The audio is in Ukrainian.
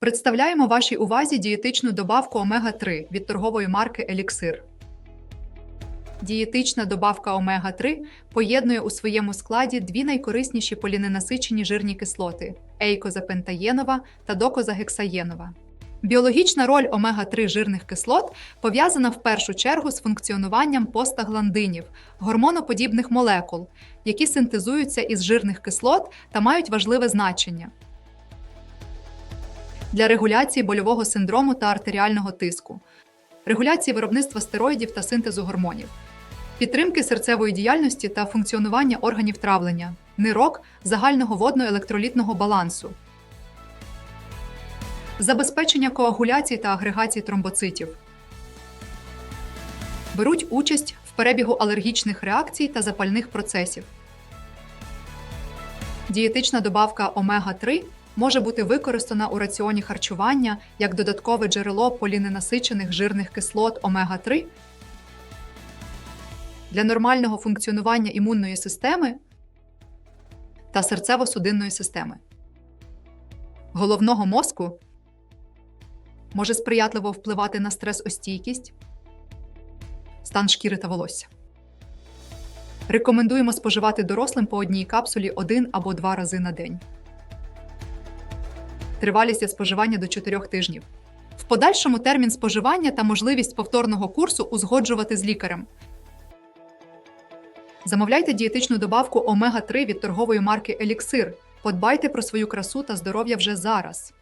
Представляємо вашій увазі дієтичну добавку омега-3 від торгової марки Еліксир. Дієтична добавка омега-3 поєднує у своєму складі дві найкорисніші поліненасичені жирні кислоти ейкозапентаєнова та докозагексаєнова. Біологічна роль омега-3 жирних кислот пов'язана в першу чергу з функціонуванням постагландинів, гормоноподібних молекул, які синтезуються із жирних кислот та мають важливе значення для регуляції больового синдрому та артеріального тиску, регуляції виробництва стероїдів та синтезу гормонів, підтримки серцевої діяльності та функціонування органів травлення, нирок, загального водно-електролітного балансу, забезпечення коагуляції та агрегації тромбоцитів. Беруть участь в перебігу алергічних реакцій та запальних процесів. Дієтична добавка омега-3 може бути використана у раціоні харчування як додаткове джерело поліненасичених жирних кислот омега-3 для нормального функціонування імунної системи та серцево-судинної системи. Головного мозку може сприятливо впливати на стресостійкість, стан шкіри та волосся. Рекомендуємо споживати дорослим по одній капсулі один або два рази на день. Тривалість споживання до 4 тижнів. В подальшому термін споживання та можливість повторного курсу узгоджувати з лікарем. Замовляйте дієтичну добавку омега-3 від торгової марки Еліксир. Подбайте про свою красу та здоров'я вже зараз.